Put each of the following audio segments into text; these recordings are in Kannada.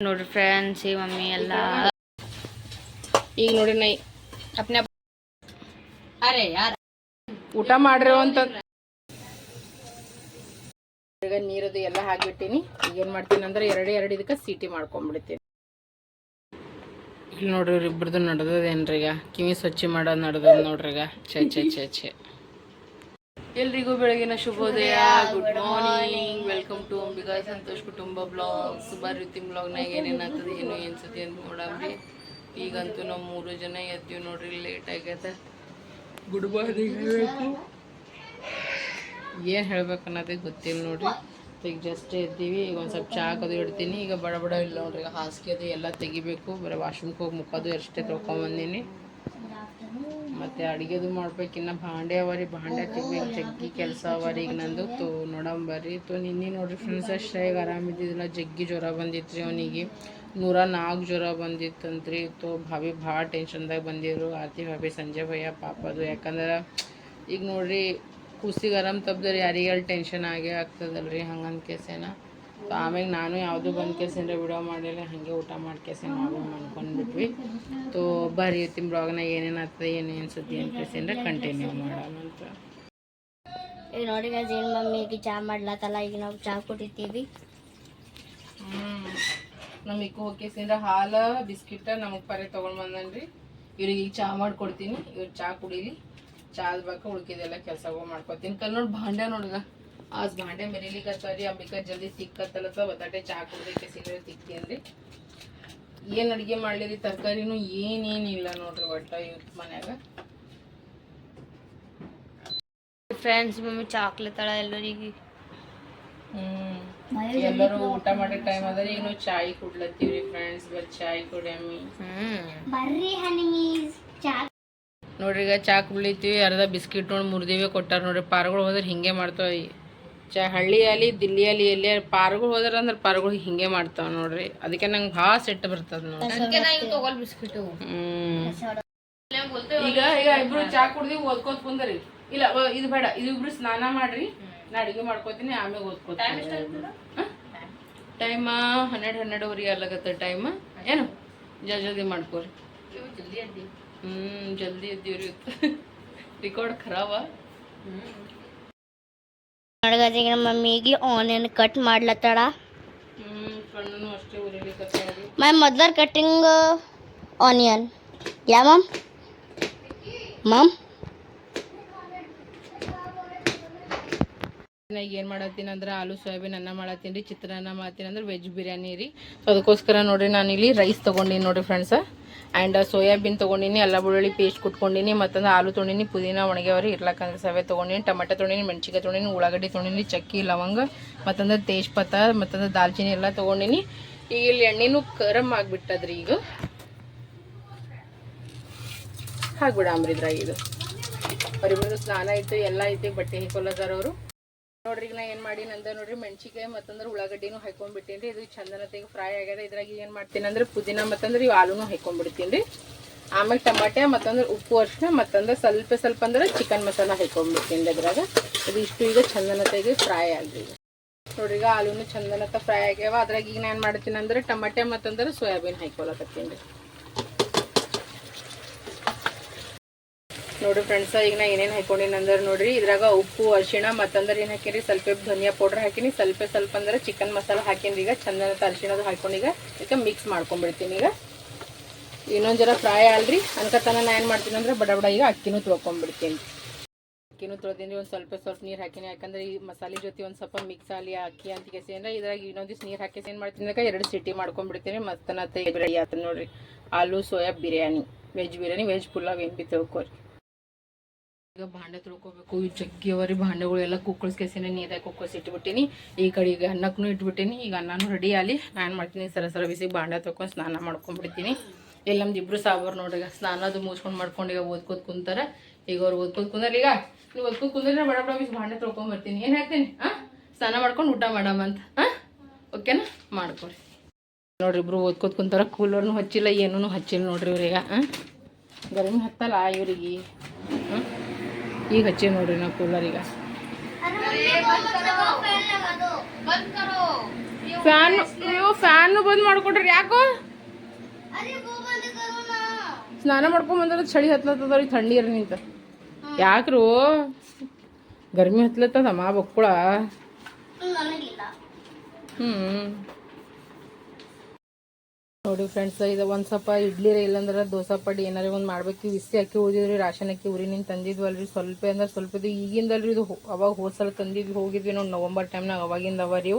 ನೋಡ್ರಿ ಫ್ರೆಂಡ್ಸ್ ಈ ಮಮ್ಮಿ ಎಲ್ಲ. ಈಗ ನೋಡ್ರಿ ನೈ ಅಪ್ನೆ ಅರೆ ಯಾರ? ಊಟ ಮಾಡ್ರಿ ಅಂತ. ಈಗ ನೀರದು ಎಲ್ಲ ಹಾಕ್ಬಿಟ್ಟಿನಿ. ಈಗ ಏನ್ ಮಾಡ್ತೀನಿ ಅಂದ್ರೆ ಎರಡು ಎರಡು ಇದಕ್ಕೆ ಸೀಟಿ ಮಾಡ್ಕೊಂಡ್ಬಿಡ್ತೀನಿ ಇಲ್ಲಿ ನೋಡ್ರಿ ಇಬ್ಬರದು ನಡೆದದೇನ್ರಿ ಈಗ ಕಿವಿ ಸ್ವಚ್ಛ ಮಾಡೋದು ನಡ್ದದ್ ನೋಡ್ರಿ ಈಗ ಚೆ ಚೆ ಚೆ ಛೆ. ಎಲ್ರಿಗೂ ಬೆಳಗಿನ ಶುಭೋದಯ. Good morning welcome to Ambika Santosh ಕುಟುಂಬ ಬ್ಲಾಗ್ ಸುಬಾರ್ ರೀತಿ ಬ್ಲಾಗ್ನಾಗ ಏನೇನು ಆಗ್ತದೆ ಏನು ಅನ್ಸುತ್ತೆ ಅಂತ ನೋಡಮ್ರಿ ಈಗಂತೂ ನಾವು ಮೂರು ಜನ ಎದ್ದೀವಿ ನೋಡ್ರಿ ಲೇಟ್ ಆಗ್ಯದ. ಗುಡ್ ಮಾರ್ನಿಂಗ್ ಹೇಳಬೇಕು. ಏನು ಹೇಳ್ಬೇಕು ಅನ್ನೋದೇ ಗೊತ್ತಿಲ್ಲ ನೋಡ್ರಿ. ಈಗ ಜಸ್ಟ್ ಎದ್ದೀವಿ ಈಗ ಒಂದು ಸ್ವಲ್ಪ ಚಾ ಕದು ಇಡ್ತೀನಿ. ಈಗ ಬಡ ಬಡ ಇಲ್ಲ ನೋಡ್ರಿ ಈಗ ಹಾಸಿಗೆ ಅದು ಎಲ್ಲ ತೆಗಿಬೇಕು. ಬರೀ ವಾಶ್ರೂಮ್ಗೆ ಹೋಗಿ ಮುಖದ್ದು ಎಷ್ಟೇ ತೊಳ್ಕೊಂಬಂದೀನಿ ಮತ್ತು ಅಡುಗೆದು ಮಾಡ್ಬೇಕಿನ್ನ ಭಾಂಡೆ ಅವರಿ, ಭಾಂಡೆ ತೆಗಿಬೇಕು ಜಗ್ಗಿ ಕೆಲಸ ಅವರಿ. ಈಗ ನಂದು ತೋ ನೋಡಂಬರ್ರಿ ತೋ ನಿನ್ನೆ ನೋಡ್ರಿ ಫ್ರೆಂಡ್ಸ್ ಅಷ್ಟೇ ಈಗ ಆರಾಮಿದ್ದಿದ್ದಿಲ್ಲ ಜಗ್ಗಿ ಜ್ವರ ಬಂದಿತ್ತು ರೀ ಅವನಿಗೆ. ನೂರ ನಾಲ್ಕು ಜ್ವರ ಬಂದಿತ್ತಂತ್ರಿ. ತೋ ಭಾವಿ ಭಾಳ ಟೆನ್ಷನ್ದಾಗ ಬಂದಿದ್ರು. ಆರ್ತಿ ಭಾವಿ ಸಂಜೆ ಭಯ್ಯ ಪಾಪದು ಯಾಕಂದ್ರೆ ಈಗ ನೋಡ್ರಿ, ಕೂಸಿಗೆ ಆರಾಮ್ ತಪ್ಪದ್ರಿ ಯಾರಿಗೆ ಅಲ್ಲಿ ಟೆನ್ಷನ್ ಆಗೇ ಆಗ್ತದಲ್ರಿ. ಹಂಗಂದು ಅನ್ಕೇಸೇನ ಸೊ ಆಮೇಲೆ ನಾನು ಯಾವುದು ಬಂದು ಕೇಸೇನ್ರೆ ವಿಡಿಯೋ ಮಾಡಿಲ್ಲ ಹಾಗೆ ಊಟ ಮಾಡಿ ಕೇಸೆ ನಾವು ಅನ್ಕೊಂಡ್ಬಿಟ್ವಿ. ತೋ ಬರ್ರಿ ಇವತ್ತಿನ ಬ್ಲಾಗ್ನ ಏನೇನು ಆಗ್ತದೆ ಏನೇನು ಸುದ್ದಿ ಅನ್ಕೇಸೇನ್ರೆ ಕಂಟಿನ್ಯೂ ಮಾಡೋಣ ಅಂತ. ಈಗ ನೋಡಿ ಗಾಜ್ ಏನು ಮಮ್ಮಿಗೆ ಚಾ ಮಾಡ್ಲತ್ತಲ್ಲ ಈಗ ನಾವು ಚಾ ಕುಡಿತೀವಿ. ನಮ್ಮ ಇಕ್ಕು ಹೋಗ್ಕೇಸಿಂದ ಹಾಲು ಬಿಸ್ಕಿಟ ನಮಗೆ ಪರೆ ತೊಗೊಂಡು ಬಂದನ್ರಿ. ಇವ್ರಿಗೆ ಈಗ ಚಾ ಮಾಡ್ಕೊಡ್ತೀನಿ. ಇವ್ರು ಚಾ ಕುಡೀಲಿ. ಚಾದ ಬಾಕಿ ಉಳ್ಕಿದೆಲ್ಲ ಕೆಲಸಗಳು ಮಾಡ್ಕೊತೀನಿ. ಕಲ್ ನೋಡಿ ಭಾಂಡೆ ನೋಡಿಗ ಆಸ್ ಭಾಂಡೆ ಮೆರಿಲಿಕತ್ತಾವ್ರಿ ಅಂಬಿಕಾ ಜಲ್ದಿ ತಿಕ್ಕತ್ತಲ್ಲ ಸೊ ಬಟಾಟೆ ಚಾ ಕುಡ್ದಕ್ಕೆ ಸಿಗರೆ ತಿಕ್ತೀನಿ ಏನು ಅಡುಗೆ ಮಾಡಲಿರಿ ತರಕಾರಿನೂ ಏನೇನಿಲ್ಲ ನೋಡ್ರಿ ಒಟ್ಟ ಇವತ್ತು ಮನ್ಯಾಗ ಫ್ರೆಂಡ್ಸ್ ಮಮ್ಮಿ ಚಾಕ್ಲೇಟ್ ತಳ ಎಲ್ಲರಿಗೆ ಹ್ಮ್ ಎಲ್ಲರೂ ಊಟ ಮಾಡೋ ಟೈಮ್ ಅದ ಏನು ಚಾಯ್ ಕುಡ್ಲತ್ತೀವ್ರಿ ಫ್ರೆಂಡ್ಸ್ ಬರ್ ಚಾಯ್ ಕುಡಿಯಮ್ಮಿ ಹ್ಮ್ ಬರ್ರಿ ಹನಿಮೀಸ್ ಚಾ ನೋಡ್ರಿ ಈಗ ಚಾ ಕುಡ್ಲಿತ್ತೀವಿ ಅರ್ಧ ಬಿಸ್ಕಿಟ್ ನೋಡಿ ಮುರಿದಿವೆ ಕೊಟ್ಟಾರ ನೋಡ್ರಿ ಪಾರ್ಗಳು ಹೋದ್ರೆ ಹಿಂಗೆ ಮಾಡ್ತಾವ ಚಾ ಹಳ್ಳಿಯಲ್ಲಿ ದಿಲ್ಲಿಯಲ್ಲಿ ಎಲ್ಲಿ ಪಾರ್ಗಳು ಹೋದ್ರ ಅಂದ್ರೆ ಪಾರ್ಗಳು ಹಿಂಗೆ ಮಾಡ್ತಾವ ನೋಡ್ರಿ. ಅದಕ್ಕೆ ನಂಗೆ ಭಾಳ ಸೆಟ್ ಬರ್ತದ ನೋಡ್ರಿ. ಹ್ಮ್. ಈಗ ಈಗ ಇಬ್ರು ಚಾ ಕುಡ್ದಿ ಓದ್ಕೋತ ಕುಂದ್ರಿ. ಇಲ್ಲ ಇದು ಬೇಡ ಇದು ಇಬ್ರು ಸ್ನಾನ ಮಾಡ್ರಿ. ನಾ ಅಡಿಗೆ ಮಾಡ್ಕೋತೀನಿ ಆಮೇಲೆ ಓದ್ಕೋತೀನಿ. ಟೈಮ್ ಹನ್ನೆರಡು ಹನ್ನೆರಡುವರೆಗೆ ಅಲ್ಲಾಗತ್ತ ಟೈಮ್ ಏನು? ಜಲ್ದಿ ಜಲ್ದಿ ಮಾಡ್ಕೋರಿ ಹ್ಮ್ ಜಲ್ದಿ ಎದ್ದೀವ್ರಿ ರೆಕಾರ್ಡ್ ಖರಾಬ? ನೋಡಿ ಈಗ ನಮ್ಮ ಮಮ್ಮಿಗೆ ಆನಿಯನ್ ಕಟ್ ಮಾಡ್ಲತ್ತಾಳ. ಮ್ಯಾಮ್ ಕಣ್ಣು ಅಷ್ಟೇ ಉರಿಲಿಕತ್ತಾವ್ರಿ my mother cutting onion yeah mom ಈಗ ಏನು ಮಾಡತ್ತೀನಿ ಅಂದ್ರೆ ಆಲೂ ಸೋಯಾಬೀನ್ ಅನ್ನ ಮಾಡತ್ತೀನಿ ರೀ ಚಿತ್ರಾನ್ನ ಮಾಡ್ತೀನಿ ಅಂದ್ರೆ ವೆಜ್ ಬಿರಿಯಾನಿ ರೀ. ಸೊ ಅದಕ್ಕೋಸ್ಕರ ನೋಡ್ರಿ ನಾನು ಇಲ್ಲಿ ರೈಸ್ ತೊಗೊಂಡಿನಿ ನೋಡ್ರಿ ಫ್ರೆಂಡ್ಸ ಆ್ಯಂಡ್ ಸೋಯಾಬೀನ್ ತೊಗೊಂಡಿನಿ, ಎಲ್ಲ ಬೆಳ್ಳುಳ್ಳಿ ಪೇಸ್ಟ್ ಕುಟ್ಕೊಂಡಿನಿ, ಮತ್ತೊಂದು ಆಲೂ ತೊಗೊಂಡಿನಿ, ಪುದೀನ ಒಣಗ್ಯಾವ್ರಿ ಇರ್ಲಕ್ಕಂದ್ರೆ ಸವೆ ತೊಗೊಂಡಿನಿ, ಟೊಮೆಟೊ ತೊಗೊಂಡಿನಿ ಮೆಣಸಿಕಾಯಿ ತೊಗೊಂಡಿನಿ, ಉಳ್ಳಾಗಡ್ಡಿ ತೊಗೊಂಡಿನಿ, ಚಕ್ಕಿ, ಲವಂಗ ಮತ್ತಂದ್ರೆ ತೇಜ್ಪತ್ತ, ಮತ್ತೊಂದು ದಾಲ್ಚಿನ್ನಿ ಎಲ್ಲ ತೊಗೊಂಡಿನಿ. ಈಗ ಇಲ್ಲಿ ಎಣ್ಣೆನೂ ಕರಮ್ ಆಗಿಬಿಟ್ಟದ್ರಿ ಈಗ. ಹಾಕ್ಬಿಡಾಮ್ರಿ ಇದು. ಬರಿಬಂದು ಸ್ನಾನ ಐತೆ ಎಲ್ಲ ಐತಿ, ಬಟ್ಟೆ ಹಿಕ್ಕೊಲ್ಲದಾರ ಅವರು ನೋಡ್ರಿ, ಈಗ ನಾ ಏನು ಮಾಡಿ, ನಂದ ನೋಡ್ರಿ ಮೆಣಸಿಕಾಯಿ ಮತ್ತಂದ್ರೆ ಉಳ್ಳಾಗಡ್ಡಿನೂ ಹಾಕೊಂಡ್ಬಿಟ್ಟೀನಿ ಇದು ಚಂದನತೆಗೆ ಫ್ರೈ ಆಗ್ಯದ. ಇದ್ರಾಗ ಏನು ಮಾಡ್ತೀನಿ ಅಂದ್ರೆ ಪುದೀನ ಮತ್ತಂದ್ರೆ ಇವು ಆಲೂನು ಹಾಕೊಂಡ್ಬಿಡ್ತೀನಿ ರೀ. ಆಮೇಲೆ ಟಮಾಟೆ ಮತ್ತಂದ್ರೆ ಉಪ್ಪು ಅರ್ಶಿನ ಮತ್ತಂದ್ರೆ ಸ್ವಲ್ಪ ಸ್ವಲ್ಪ ಅಂದ್ರೆ ಚಿಕನ್ ಮಸಾಲ ಹಾಕೊಂಡ್ಬಿಡ್ತೀನಿ ಇದ್ರಾಗ. ಇದು ಇಷ್ಟು ಈಗ ಚಂದನತೆಗೆ ಫ್ರೈ ಆಗಿ ನೋಡ್ರಿ, ಈಗ ಆಲೂನು ಚಂದನತ ಫ್ರೈ ಆಗ್ಯಾವ. ಅದ್ರಾಗ ಈಗ ನಾನು ಏನು ಮಾಡ್ತೀನಿ ಅಂದ್ರೆ ಟಮಾಟೆ ಮತ್ತಂದ್ರೆ ಸೋಯಾಬೀನ್ ಹಾಕೊಳಕತ್ತೀನಿ ರೀ. ನೋಡ್ರಿ ಫ್ರೆಂಡ್ಸ್ ಈಗ ನಾ ಏನೇನು ಹಾಕೊಂಡಿನಿ ಅಂದ್ರೆ ನೋಡ್ರಿ, ಇದ್ರಾಗ ಉಪ್ಪು, ಅರಿಶಿಣ, ಮತ್ತಂದ್ರೆ ಏನು ಹಾಕಿರಿ? ಸ್ವಲ್ಪ ಧನಿಯಾ ಪೌಡರ್ ಹಾಕಿನಿ, ಸ್ವಲ್ಪ ಸ್ವಲ್ಪ ಅಂದ್ರೆ ಚಿಕನ್ ಮಸಾಲ ಹಾಕಿನಿ ಈಗ, ಚಂದ ಅರಿಶಿಣದು ಹಾಕೊಂಡು ಈಗ ಇದಕ್ಕೆ ಮಿಕ್ಸ್ ಮಾಡ್ಕೊಂಡ್ಬಿಡ್ತೀನಿ ಈಗ. ಇನ್ನೊಂದು ಜರ ಫ್ರೈ ಅಲ್ರಿ ಅನ್ಕತನ ನಾ ಏನು ಮಾಡ್ತೀನಿ ಅಂದ್ರೆ ಬಡ ಬಡ ಈಗ ಅಕ್ಕಿನೂ ತೊಳ್ಕೊಂಡ್ಬಿಡ್ತೀನಿ. ಅಕ್ಕಿನೂ ತೊಳ್ದೀನಿ, ಒಂದು ಸ್ವಲ್ಪ ಸ್ವಲ್ಪ ನೀರು ಹಾಕಿನಿ, ಯಾಕಂದ್ರೆ ಈ ಮಸಾಲೆ ಜೊತೆ ಒಂದು ಸ್ವಲ್ಪ ಮಿಕ್ಸ್ ಆಗಲಿ ಅಕ್ಕಿ ಅಂತ ಅಂದ್ರೆ ಇದ್ರಾಗ ಇನ್ನೊಂದಿಷ್ಟು ನೀರು ಹಾಕಿ ಏನು ಮಾಡ್ತೀನಿ ಅಂದ್ರೆ ಎರಡು ಸಿಟಿ ಮಾಡ್ಕೊಂಡ್ಬಿಡ್ತೀನಿ, ಮತ್ತನ ರೆಡಿ ಆತ ನೋಡ್ರಿ. ಆಲೂ, soya biryani veg biryani veg pulao, ಏನು ಬಿ ತಿಳ್ಕೊರಿ. ಈಗ ಭಾಂಡೆ ತೊಳ್ಕೊಬೇಕು ಅವರಿ ಭಾಂಡೆಗಳು ಎಲ್ಲ ಕುಕ್ಕಳಿಸ್ಕೆಸಿನ ನೀರಾಗಿ ಕುಕ್ಕಳಿಸಿ ಇಟ್ಬಿಟ್ಟಿನಿ. ಈ ಕಡೆ ಈಗ ಅನ್ನಕ್ಕೂ ಇಟ್ಬಿಟ್ಟಿನಿ, ಈಗ ಅನ್ನನೂ ರೆಡಿ ಆಗಲಿ ನಾನು ಮಾಡ್ತೀನಿ. ಸರ ಸರ ಬಿಸಿ ಭಾಂಡೆ ತೊಗೊಂಡು ಸ್ನಾನ ಮಾಡ್ಕೊಂಡ್ಬಿಡ್ತೀನಿ ಇಲ್ಲಿ ನಮ್ದು ಇಬ್ಬರು ಸಾಂಬಾರು ನೋಡಿ ಈಗ ಸ್ನಾನದು ಮುಚ್ಕೊಂಡು ಮಾಡ್ಕೊಂಡು ಈಗ ಓದ್ಕೋತ ಕುಂತಾರೆ. ಈಗ ಅವ್ರು ಓದ್ಕೋತ ಕುಂದ್ರೆ, ಈಗ ನೀವು ಓದ್ಕೋದು ಕುಂದ್ರೆ ಬಡ ಬಡ ಬಿಸಿ ಭಾಂಡೆ ತೊಳ್ಕೊಂಬರ್ತೀನಿ ಏನು ಹೇಳ್ತೀನಿ? ಹಾಂ ಸ್ನಾನ ಮಾಡ್ಕೊಂಡು ಊಟ ಮಾಡಮ್ಮ ಅಂತ. ಹಾಂ ಓಕೆನಾ? ಮಾಡ್ಕೊರಿ. ನೋಡ್ರಿ ಇಬ್ರು ಓದ್ಕೋತ ಕುಂತಾರ, ಕೂಲರ್ನು ಹಚ್ಚಿಲ್ಲ ಏನೂ ಹಚ್ಚಿಲ್ಲ ನೋಡ್ರಿ ಇವ್ರಿಗೆ ಹಾಂ ಗರಮಿ ಹತ್ತಲ್ಲ ಇವ್ರಿಗೆ. ಹಾಂ ಈಗ ಹಚ್ಚಿ ನೋಡ್ರಿ ನಾವು ಕೂಲರ್ ಈಗ. ಫ್ಯಾನ್ ನೀವು ಫ್ಯಾನ್ ಬಂದ್ ಮಾಡ್ಕೊಡ್ರಿ, ಯಾಕೋ? ಸ್ನಾನ ಮಾಡ್ಕೊಂಡ್ ಬಂದ್ರೆ ಚಳಿ ಹತ್ಲತ್ತದ್ರಿ ಥಂಡಿ ಇರ ನಿಂತ ಯಾಕ್ರು? ಗರ್ಮಿ ಹತ್ಲತ್ತದಮ್ಮ ಬಕ್ಕುಳ. ಹ್ಞೂ ಹ್ಮ್. ನೋಡಿ ಫ್ರೆಂಡ್ಸ್ ಇದು ಒಂದ್ ಸ್ವಲ್ಪ ಇಡ್ಲಿ ರೀ ಇಲ್ಲಂದ್ರ ದೋಸೆ ಪಡಿ ಏನಾರ ಒಂದ್ ಮಾಡ್ಬೇಕು. ಬಿಸಿ ಅಕ್ಕಿ ಉಳಿದಿದ್ರಿ ರಾಶನ್ ಅಕ್ಕಿ ಊರಿನಿಂದ ತಂದಿದ್ವಲ್ರಿ. ಸ್ವಲ್ಪ ಅಂದ್ರೆ ಸ್ವಲ್ಪ ಇದು ಈಗಿಂದಲ್ರಿ ಇದು ಅವಾಗ ಹೋದ್ ಸಲ ತಂದಿದ್ವಿ ಹೋಗಿದ್ವಿ ನೋಡಿ ನವಂಬರ್ ಟೈಮ್ನಾಗ ಅವಾಗಿಂದ ಅವ ರೀ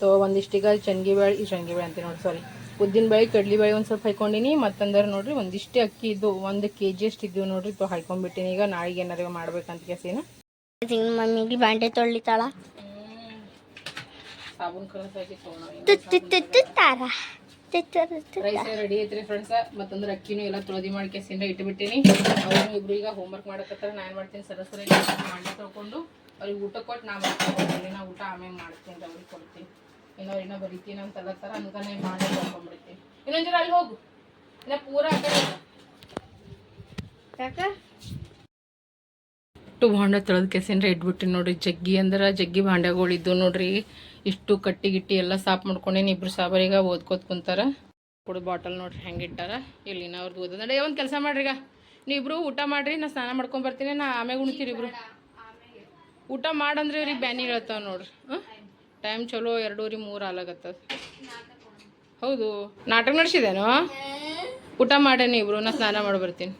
ತೊ ಒಂದಿಷ್ಟಿಗೆ ಚನ್ಗಿ ಬೇಳೆ ಈ ಚಂಗಿ ಬೇಳೆ ಅಂತೀನಿ ನೋಡಿ ಸಾರಿ. ಉದ್ದಿನ ಬೇಳೆ ಕಡ್ಲಿ ಬೇಳೆ ಒಂದ್ ಸ್ವಲ್ಪ ಹಾಕೊಂಡಿನಿ. ಮತ್ತಂದ್ರೆ ನೋಡ್ರಿ ಒಂದಿಷ್ಟೇ ಅಕ್ಕಿ ಇದು ಒಂದು ಕೆ ಜಿ ಅಷ್ಟು ಇದ್ದೀವಿ ನೋಡ್ರಿ. ತೊ ಹಾಕೊಂಡ್ಬಿಟ್ಟಿನಿ ಈಗ ನಾಳೆಗೆ ಏನಾರ ಮಾಡ್ಬೇಕಂತ ಕೇಸಿನ. ಮಮ್ಮಿಗೆ ಬಾಂಡೆ ತೊಳಿತಾಳ ಸಾಬೂನ್ ಕಲಸ್ ಹಾಕಿ ತೊಗೊಂಡು ರೈಸ್ ರೆಡಿ ಐತ್ರಿ ಫ್ರೆಂಡ್ಸ್ ಮತ್ತಂದ್ರೆ ಅಕ್ಕಿನೂ ಎಲ್ಲ ತೊಳೆದಿ ಮಾಡಿ ಕೆಸಿಂದ ಇಟ್ಬಿಟ್ಟಿನಿ. ಅವ್ರು ಇಬ್ರು ಈಗ ಹೋಮ್ವರ್ಕ್ ಮಾಡಕತ್ತಾರ ನಾ ಏನು ಮಾಡ್ತೀನಿ? ಸರಸರಿ ಮಾಡಿ ತೊಳ್ಕೊಂಡು ಅವ್ರಿಗೆ ಊಟ ಕೊಟ್ಟು ನಾ ಮಾಡ್ತೀನಿ ನಾ ಊಟ ಆಮೇಲೆ ಮಾಡ್ತೀನಿ ಅವ್ರಿಗೆ ಕೊಡ್ತೀನಿ. ಇನ್ನು ಇನ್ನೂ ಬರಿತೀನಿ ಅಂತ ಥರ ಅನ್ಕನೆ ಮಾಡಿ ತೊಳ್ಕೊಂಡ್ಬಿಡ್ತೀನಿ. ಇನ್ನೊಂದ್ ಅಲ್ಲಿ ಹೋಗು. ಇನ್ನ ಪೂರ ಯಾಕೆ? ಭಾಂಡ ತೊಳೆದ ಕೆಸಿಂದ್ರೆ ಇಟ್ಬಿಟ್ಟಿನಿ ನೋಡ್ರಿ. ಜಗ್ಗಿ ಅಂದ್ರೆ ಜಗ್ಗಿ ಭಾಂಡೆಗಳಿದ್ದು ಇದ್ದು ನೋಡ್ರಿ. ಇಷ್ಟು ಕಟ್ಟಿ ಗಿಟ್ಟಿ ಎಲ್ಲ ಸಾಫ್ ಮಾಡ್ಕೊಂಡೇನು ಇಬ್ರು ಸಾಬರಿಗ ಓದ್ಕೋತ ಕುಂತಾರ. ಕುಡಿದ ಬಾಟಲ್ ನೋಡ್ರಿ ಹೆಂಗೆ ಇಟ್ಟಾರ. ಇಲ್ಲಿ ನಾ ಅವ್ರದ್ದು ಓದೋದ ನಡೆ, ಒಂದು ಕೆಲಸ ಮಾಡ್ರಿ ಈಗ. ಇಬ್ರು ಊಟ ಮಾಡ್ರಿ, ನಾ ಸ್ನಾನ ಮಾಡ್ಕೊಂಡು ಬರ್ತೀನಿ, ನಾ ಆಮೇಲೆ ಉಣ್ತೀರಿ ಇಬ್ರು. ಊಟ ಮಾಡಂದ್ರೆ ಇವ್ರಿಗೆ ಬ್ಯಾನಿ ಹೇಳ್ತಾವ ನೋಡ್ರಿ. ಹಾಂ? ಟೈಮ್ ಚಲೋ, ಎರಡೂರಿ ಮೂರು ಆಲಾಗತ್ತದ ಹೌದು, ನಾಟಕ ನಡೆಸಿದೇನು? ಊಟ ಮಾಡೇನಿ ಇಬ್ರು, ನಾ ಸ್ನಾನ ಮಾಡಿ ಬರ್ತೀನಿ.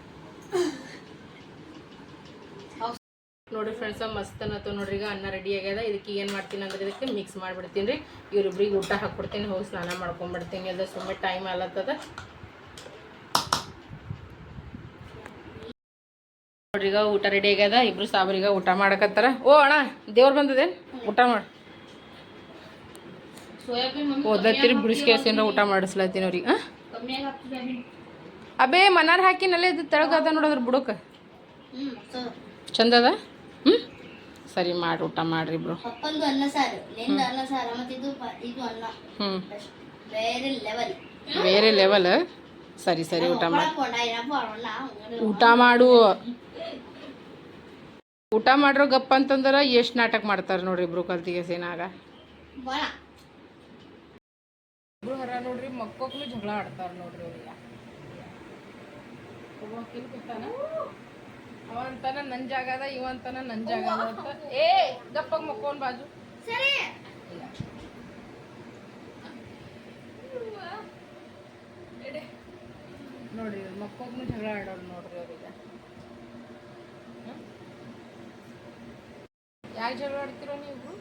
ನೋಡ್ರಿ ಫ್ರೆಂಡ್ಸ್ ಮಸ್ತ್ ಅನ್ನತ್ತು ನೋಡ್ರಿ ಈಗ ಅನ್ನ ರೆಡಿ ಆಗ್ಯದ. ಇದಕ್ಕೆ ಏನು ಮಾಡ್ತೀನಿ ಅಂದ್ರೆ ಇದಕ್ಕೆ ಮಿಕ್ಸ್ ಮಾಡಿಬಿಡ್ತೀನಿ ರೀ. ಇವ್ರಿಬ್ರಿಗೆ ಊಟ ಹಾಕ್ಬಿಡ್ತೀನಿ ಹೋಗಿ ಸ್ನಾನ ಮಾಡ್ಕೊಂಡ್ಬಿಡ್ತೀನಿ ಅದು ಸುಮ್ಮನೆ ಟೈಮ್ ಆಲತ್ತದ ನೋಡ್ರಿಗ ಈಗ ಊಟ ರೆಡಿ ಆಗ್ಯದ. ಇಬ್ರು ಸಾಬರಿಗ ಊಟ ಮಾಡಕತ್ತಾರ. ಓ ಅಣ್ಣ ದೇವ್ರು ಬಂದದೆ ಊಟ ಮಾಡಿ. ಓದ್ಲತ್ತೀರಿ ಬಿಡಿಸ್ಕೇಸಿನ ಊಟ ಮಾಡಿಸ್ಲತ್ತೀನಿ ಅವ್ರಿಗೆ? ಅಬೇ ಮನಾರ್ ಹಾಕಿನಲ್ಲೇ ಇದು ತೆಳಗದ ನೋಡೋದ್ರ ಬುಡಕ್ಕೆ. ಚಂದದ ಹ್ಞೂ ಸರಿ ಮಾಡಿ ಊಟ ಮಾಡ್ರಿ ಇಬ್ರು ಪಪ್ಪಂದು ಅನ್ನ ಸಾರು ನಿಂದ ಅನ್ನ ಸಾರು ಮತ್ತೆ ಇದು ಇದು ಅನ್ನ. ಹ್ಞೂ ಬೇರೆ ಲೆವೆಲ್ ಬೇರೆ ಲೆವೆಲ್ ಸರಿ ಸರಿ ಊಟ ಮಾಡಿ ಊಟ ಮಾಡು. ಊಟ ಮಾಡ್ರೋ ಗಪ್ಪ ಅಂತಂದ್ರೆ ಎಷ್ಟು ನಾಟಕ ಮಾಡ್ತಾರೆ ನೋಡ್ರಿ ಇಬ್ರು ಕಲ್ತಿಗೆ ಸೇನಾಗ. ಇಬ್ರು ಹರ ನೋಡ್ರಿ ಮಕ್ಕಳು ಜಗಳ ಆಡ್ತಾರ ನೋಡ್ರಿ ಅವ್ರಿಗೆ ಒಬ್ಬ ಕಿಲ್ ಕೂತಾನ ಅವ ಅಂತಾನ ನನ್ ಜಾಗ ಅದ ಇವ ಅಂತಾನ ನನ್ ಜಾಗ ಅದ ಅಂತ ಏ ಗಪ್ಪಾಗ ಮಕ್ಕೊಂಡ್ ಬಾಜು ಸರಿ ನೋಡ್ರಿ ಮಕ್ಕಳು ಜಗಳ ಆಡೋರು ನೋಡ್ರಿ ಅವ್ರಿಗೆ ಯಾಕೆ ಜಗಳ ಆಡ್ತಿರೋ ನೀವು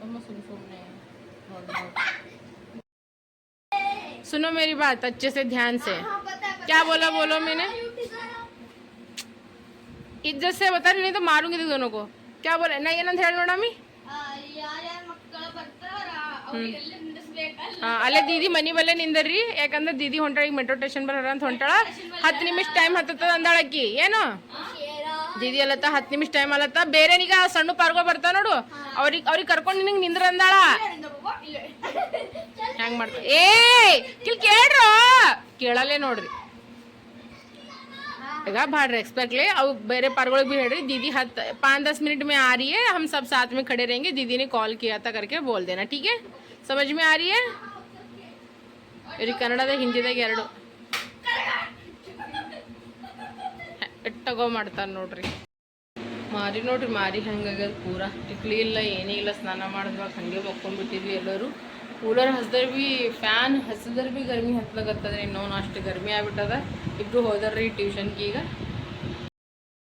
ತುಂಬ ಸುಮ್ ಸುಮ್ಮನೆ सुनो मेरी बात अच्छे से ध्यान से क्या बोला बोलो मैंने इज्जत से बता रही नहीं तो मारूंगी तुम दोनों को क्या बोले नहीं ಏನಂತ ಹೇಳಿ ನೋಡಮ್ಮಿ ಯಾರ್ಯಾರ ಮಕ್ಕಳು ಬರ್ತಾರ ಅವ್ರಿಗೆಲ್ಲ ನಿಂದಿಸ್ಬೇಕಲ್ಲ ಹಾ ಅಲ್ಲೇ ದೀದಿ ಮನಿ ಬಲ್ಲೆ ನಿಂದರ್ರಿ ಯಾಕಂದ್ರೆ ದೀದಿ ಹೊಂಟಾಳ ಈಗ ಮೆಟ್ರೋ ಸ್ಟೇಷನ್ ಬರೋರ ಅಂತ ಹೊಂಟಾಳ ಹತ್ತು ನಿಮಿಷ ಟೈಮ್ ಹತ್ತದ ಅಂದಾಳಕ್ಕಿ ಏನು ದೀದಿ ಅಲ್ಲತ್ತ ಹತ್ತು ನಿಮಿಷ ಟೈಮ್ ಅಲ್ಲತ್ತ ಬೇರೆನೀಗ ಸಣ್ಣ ಪಾರ್ಗೋ ಬರ್ತಾವ ನೋಡು ಅವ್ರಿಗೆ ಅವ್ರಿಗೆ ಕರ್ಕೊಂಡು ನಿನಗೆ ನಿಂದ್ರ ಅಂದಾಳ ಹೆಂಗ್ ಮಾಡ್ತಾ ಏ ಕಿಲ್ ಕೇಳ್ರೋ ಕೇಳಲ್ಲೇ ನೋಡ್ರಿ ಈಗ भाड़ रेस्पेक्ट ले अब मेरे पारगोल भी हेड दीदी हत पाँच दस मिनट में आ रही है हम सब साथ में खड़े रहेंगे दीदी ने कॉल किया था करके बोल देना ठीक है समझ में आ रही है ಇವ್ರಿಗೆ ಕನ್ನಡದ ಹಿಂದಿದಾಗ ಎರಡು ಎಟ್ಟಗೋ ಮಾಡ್ತಾರೆ ನೋಡ್ರಿ ಮಾರಿ ನೋಡ್ರಿ ಮಾರಿ ಹೆಂಗಾಗ್ಯದ ಪೂರ ಟಿಕ್ಲಿ ಇಲ್ಲ ಏನೇ ಇಲ್ಲ ಸ್ನಾನ ಮಾಡಿದ್ವಾಗ ಹಂಗೆ ಮಕ್ಕೊಂಡ್ಬಿಟ್ಟಿದ್ವಿ ಎಲ್ಲರೂ ಕೂಲರ್ ಹಸ್ದರ್ ಬಿ ಫ್ಯಾನ್ ಹಸಿದ್ರ ಬಿ ಗರ್ಮಿ ಹತ್ಲಾಗತ್ತದ ಇನ್ನೊಂದು ಅಷ್ಟು ಗರ್ಮಿ ಆಗ್ಬಿಟ್ಟದ ಇಬ್ರು ಹೋದಾರ್ರಿ ಟ್ಯೂಷನ್ಗೆ ಈಗ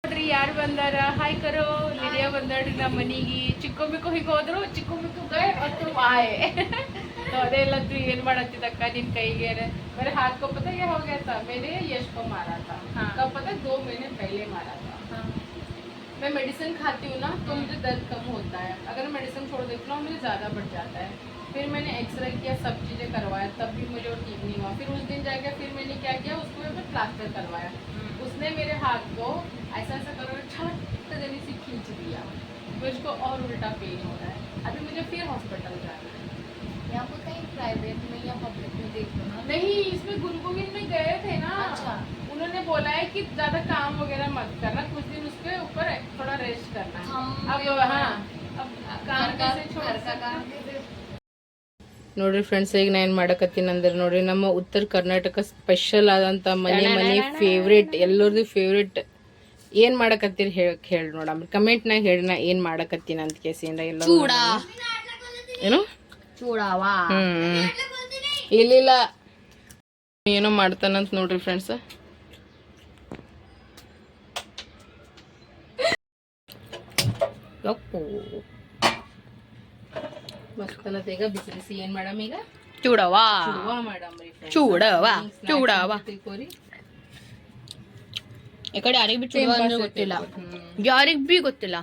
ನೋಡ್ರಿ ಯಾರು ಬಂದಾರ ಹಾಯ್ ಕರೋ ಲಿರಿಯಾ ಬಂದಾಡ್ರಿ ನಮ್ಮ ಮನಿಗೆ ಚಿಕ್ಕು ಬಿಕ್ಕು ಹೀಗೆ ಹೋದ್ರು ಚಿಕ್ಕು ಬಿಕ್ಕು ಗೈ ಮತ್ತು ಆಯ್ तो अरे लड्डू ये बढ़ती धक्का दिन कही गए रहे मेरे हाथ को पता ये हो गया था मेरे यश को मारा था कब पता दो महीने पहले मारा था मैं मेडिसिन खाती हूँ ना तो मुझे दर्द कम होता है अगर मेडिसिन छोड़ देती हूँ मुझे ज़्यादा बढ़ जाता है फिर मैंने एक्सरे किया सब चीज़ें करवाया तब भी मुझे वो ठीक नहीं हुआ। फिर उस दिन जाके फिर मैंने क्या किया उसको मैं प्लास्टर करवाया। उसने मेरे हाथ को ऐसा ऐसा करो छट देने से खींच दिया। उसको और उल्टा पेन हो रहा है। अभी मुझे फिर हॉस्पिटल जाना है। यहाँ पर कहीं प्राइवेट में या पब्लिक में देखो नहीं इसमें गुरु गोविंद में गए थे ना। अच्छा। उन्होंने बोला है कि ज़्यादा काम वगैरह मत करना कुछ दिन उसके ऊपर थोड़ा रेस्ट करना। है हम अब हाँ अब काम ನೋಡ್ರಿ ಫ್ರೆಂಡ್ಸ್ ಈಗ ನಾ ಏನ್ ಮಾಡಕತ್ತೀನಿ ಅಂದ್ರೆ ನೋಡ್ರಿ ನಮ್ಮ ಉತ್ತರ ಕರ್ನಾಟಕ ಸ್ಪೆಷಲ್ ಆದಂತ ಮನೆ ಮನೆ ಫೇವ್ರೇಟ್ ಎಲ್ಲರದು ಫೇವ್ರೇಟ್ ಏನ್ ಮಾಡಕತ್ತೀರಿ ಹೇಳಿ ಹೇಳಿ ಕಮೆಂಟ್ ನಾಗ ಹೇಳಿ ನಾ ಏನ್ ಮಾಡಕತ್ತೀನಿ ಅಂತ ಕೇಸಿಂದ ಎಲ್ಲ ಏನು? ಇಲ್ಲಿಲ್ಲ. ಏನೋ ಮಾಡ್ತಾನಂತ ನೋಡ್ರಿ ಫ್ರೆಂಡ್ಸ್ ಯಪ್ಪು. ಈಗ ಬಿಸಿ ಬಿಸಿ ಏನ್ ಮಾಡಮ್ ಈಗ? ಚೂಡವಾ ಚುಡುವ. ಚೂಡವಾ Snacks ಚೂಡವಾ ತಿಳ್ಕೊರಿ. ಈ ಕಡೆ ಯಾರಿಗ್ ಬಿ ಚೂಡವಾ ಅಂದ್ರೆ ಗೊತ್ತಿಲ್ಲ. ಯಾರಿಗ್ ಬಿ ಗೊತ್ತಿಲ್ಲ.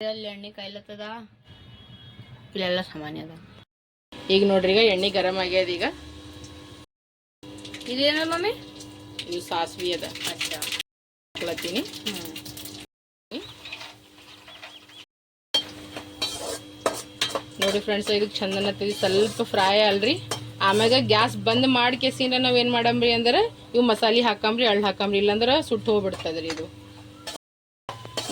ಇಲ್ಲಿ ಎಣ್ಣೆ ಕಾಯ್ಲತ್ತದ? ಇಲ್ಲೆಲ್ಲ ಸಾಮಾನ್ಯ ಅದ. ಈಗ ನೋಡ್ರಿ ಈಗ ಎಣ್ಣೆ ಗರಂ ಆಗ್ಯದ ಈಗ. ಇದೇನ ಮಮ್ಮಿ ಇದು ಸಾಸ್ವಿ ಅದ. ಹಾಕ್ಲತ್ತೀನಿ. ನೋಡಿ ಫ್ರೆಂಡ್ಸ್ ಇದಕ್ಕೆ ಚಂದನ ಸ್ವಲ್ಪ ಫ್ರೈ ಅಲ್ರಿ. ಆಮ್ಯಾಗ ಗ್ಯಾಸ್ ಬಂದ್ ಮಾಡಿ ಕೆಸಿಂದ ನಾವ್ ಏನ್ ಮಾಡಮ್ರಿ ಅಂದ್ರೆ, ಇವು ಮಸಾಲೆ ಹಾಕಂಬ್ರಿ ಅಳ್ಳು ಹಾಕಂಬ್ರಿ ಇಲ್ಲಾಂದ್ರೆ ಸುಟ್ಟು ಹೋಗ್ಬಿಡ್ತದ್ರಿ ಇದು.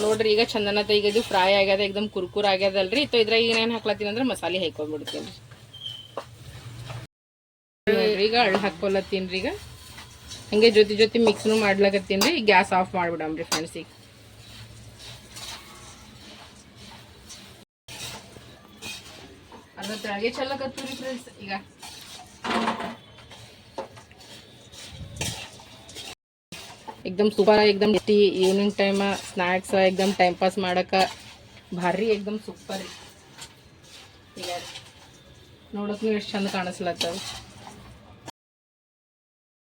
ನೋಡ್ರಿ, ಈಗ ಚಂದನ ಇದು ಫ್ರೈ ಆಗ್ಯದ, ಎಕ್ದಮ್ ಕುರ್ಕುರ್ ಆಗ್ಯದಲ್ರಿ. ಸೊ ಇದ್ರಾಗ ಈಗ ಏನ್ ಹಾಕ್ಲತ್ತೀನಿ ಅಂದ್ರೆ ಮಸಾಲೆ ಹಾಕೊಂಡ್ಬಿಡ್ತೀನಿ ಈಗ ಅಳ್ಳು ಹಾಕೊಲತ್ತೀನಿ ಈಗ. ಹಂಗೆ ಜೊತೆ ಜೊತೆ ಮಿಕ್ಸ್ನು ಮಾಡ್ಲಕತ್ತೀನಿ ರೀ ಗ್ಯಾಸ್ ಆಫ್ ಮಾಡ್ಬಿಡಮ್ರಿ ಫ್ರೆಂಡ್ಸ್ ಈಗ. ಅದ್ರೊಳಗೆ ಚಲೋಕತ್ತೂರಿ ಫ್ರೆಂಡ್ಸ್ ಈಗ. ಎಕ್ದಮ್ ಸೂಪರ್ ಎಕ್ದಮ್ ಟೀ ಈವ್ನಿಂಗ್ ಟೈಮ ಸ್ನ್ಯಾಕ್ಸ್ ಎಕ್ದಮ್ ಟೈಮ್ ಪಾಸ್ ಮಾಡಕ ಭಾರಿ, ಎಕ್ದಮ್ ಸೂಪರ್ ಈಗ ನೋಡೋಕ್ಕೂ ಎಷ್ಟು ಚಂದ ಕಾಣಿಸ್ಲತ್ತದ.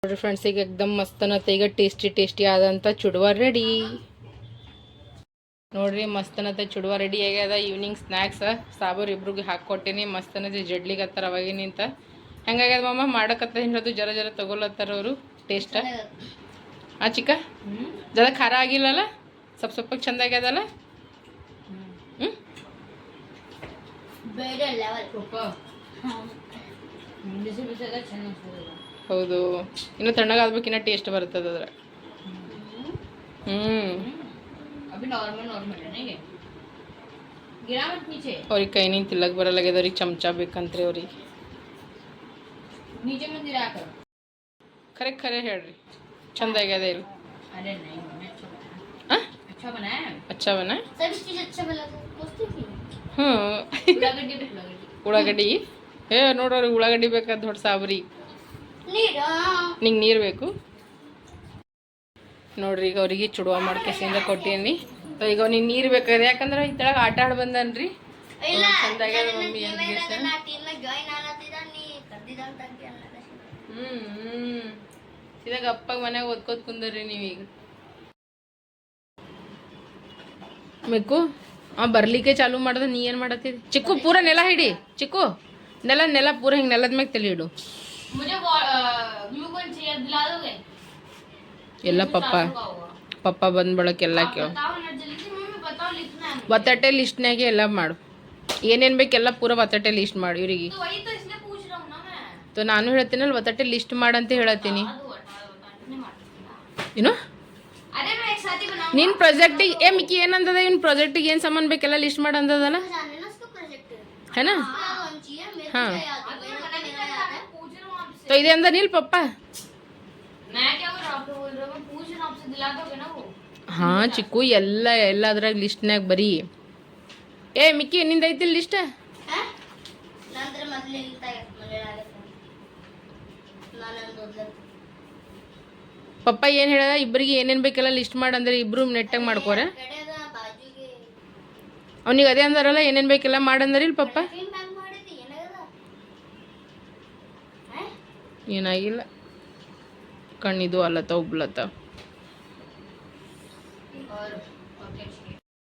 ನೋಡಿರಿ ಫ್ರೆಂಡ್ಸ್ ಈಗ ಎಕ್ದಮ್ ಮಸ್ತ್ ಅನ್ನತ್ತೆ. ಈಗ ಟೇಸ್ಟಿ ಟೇಸ್ಟಿ ಆದಂಥ ಚುಡುವ ರೆಡಿ ನೋಡ್ರಿ ಮಸ್ತನತೆ ಚುಡುವ ರೆಡಿ ಆಗ್ಯದ. ಈವ್ನಿಂಗ್ ಸ್ನ್ಯಾಕ್ಸ್ ಸಾಬೂರ್ ಇಬ್ರಿಗೆ ಹಾಕೊಟ್ಟಿನಿ. ಮಸ್ತನತೆ ಜಡ್ಲಿಗತ್ತಾರ ಅವಾಗಿನಿಂತ ಹೆಂಗಾಗ್ಯದ ಮಾಮ? ಮಾಡಕತ್ತ ಹಿಂಗದು ಜರ ಜರ ತಗೊಲತ್ತಾರ ಅವರು? ಟೇಸ್ಟ್ ಆ ಚಿಕ್ಕ? ಜರ ಖಾರ ಆಗಿಲ್ಲಲ್ಲ? ಸ್ವಲ್ಪ ಸ್ವಲ್ಪ ಚಂದ ಆಗ್ಯದಲ್ಲ? ಹ್ಞೂ ಹೌದು. ಇನ್ನು ತಣ್ಣಗಾದ್ಬೇಕಿನ್ನ ಟೇಸ್ಟ್ ಬರುತ್ತದ ಅದ್ರ ಹ್ಞೂ अभी नॉर्मल नॉर्मल है नहीं गिरा मत नीचे ಅವ್ರಿಗೆ ಕೈ ನಿಂತು ತಿಲ್ಲಕ್ ಬರಲ್ಲಾಗ್ಯದ ಅವ್ರಿಗೆ ಚಮಚ ಬೇಕಂತ್ರಿ ಅವ್ರಿಗೆ नीचे मत गिरा कर ಖರೆ ಖರೆ ಹೇಳ್ರಿ ಚಂದ ಆಗ್ಯದ ಇಲ್ಲ अरे नहीं मैंने अच्छा बनाया ಆ? अच्छा बनाया ಅಚ್ಚಾವನ सभी चीज अच्छा बना दोस्ती थी ಹ್ಞೂ उल्लागड्डी पे उल्लागड्डी ಉಳ್ಳಾಗಡ್ಡಿ ಏ ನೋಡ್ರಿ ಉಳ್ಳಾಗಡ್ಡಿ ಬೇಕಾದ ದೊಡ್ಡ ಸಾಬ್ರಿ ನೀರು ನಿಂಗೆ ನೀರು ಬೇಕು ನೋಡ್ರಿ ಈಗ ಅವ್ರಿಗೆ ಚುಡುವ ಮಾಡ್ಕೇಸಿಂದ ಕೊಟ್ಟೀನಿ. ಈಗ ಅವ್ನಿಗೆ ನೀರು ಬೇಕಾದ್ರೆ ಯಾಕಂದ್ರೆ ಈ ತಳಗ ಆಟ ಆಡ್ ಬಂದನ್ರಿ. ಇಲ್ಲ ಚಂದ ಮಮ್ಮಿ ಹ್ಞೂ ಹ್ಞೂ ಇದಾಗ ಅಪ್ಪಾಗ ಮನ್ಯಾಗ ಓದ್ಕೋತ ಕುಂದ್ರಿ ನೀವೀಗ. ಮೆಕ್ಕು ಆ ಬರ್ಲಿಕ್ಕೆ ಚಾಲು ಮಾಡ್ದ ನೀ ಏನು ಮಾಡತ್ತಿ ಚಿಕ್ಕು ಪೂರ ನೆಲ ಹಿಡಿ. ಚಿಕ್ಕು ನೆಲ ನೆಲ ಪೂರ ಹಿಂಗೆ ನೆಲದ ಮ್ಯಾಗ ತಲೆ ಇಡು. ಎಲ್ಲ ಪಪ್ಪ ಪಪ್ಪ ಬಂದ ಬಳಕೆಲ್ಲ ಕೇಳು. ಒತ್ತಟೆ ಲಿಸ್ಟ್ನಾಗೆ ಎಲ್ಲ ಮಾಡು. ಏನೇನು ಬೇಕೆಲ್ಲ ಪೂರ ಒತ್ತಟೆ ಲಿಸ್ಟ್ ಮಾಡು ಇವ್ರಿಗೆ. ನಾನು ಹೇಳ್ತೀನಲ್ಲ ಒತ್ತಟೆ ಲಿಸ್ಟ್ ಮಾಡಂತ ಹೇಳತ್ತೀನಿ. ಏನು? ನಿನ್ನ ಪ್ರಾಜೆಕ್ಟಿಗೆ ಏ, ಮಿಕ್ಕಿ, ಏನಂದದ ಇನ್ ಪ್ರಾಜೆಕ್ಟಿಗೆ ಏನು ಸಾಮಾನು ಬೇಕೆಲ್ಲ ಲಿಸ್ಟ್ ಮಾಡಿ ಅಂದದಲ್ಲ ಹೇನಾ ಹಾಂ. ತೊ, ಇದೆ ಅಂದ ನೀಲ್ ಪಪ್ಪ. ಹಾ ಚಿಕ್ಕು ಎಲ್ಲ ಎಲ್ಲ ಅದ್ರಾಗ ಲಿಸ್ಟ್ನಾಗ ಬರೀ. ಏ ಮಿಕ್ಕಿ ನಿಂದ ಐತಿ ಲಿಸ್ಟ್ ಪಪ್ಪ ಏನು ಹೇಳ ಇಬ್ಬರಿಗೆ ಏನೇನು ಬೇಕೆಲ್ಲ ಲಿಸ್ಟ್ ಮಾಡಂದ್ರೆ ಇಬ್ರು ನೆಟ್ಟಾಗ ಮಾಡ್ಕೋರ? ಅವನಿಗೆ ಅದೇ ಅಂದಾರಲ್ಲ ಏನೇನು ಬೇಕೆಲ್ಲ ಮಾಡಂದ್ರಿ ಇಲ್ಲಿ ಪಪ್ಪ? ಏನಾಗಿಲ್ಲ. ಕಣ್ಣಿದು ಅಲ್ಲತ್ತ ಉಬ್ಲತ್ತ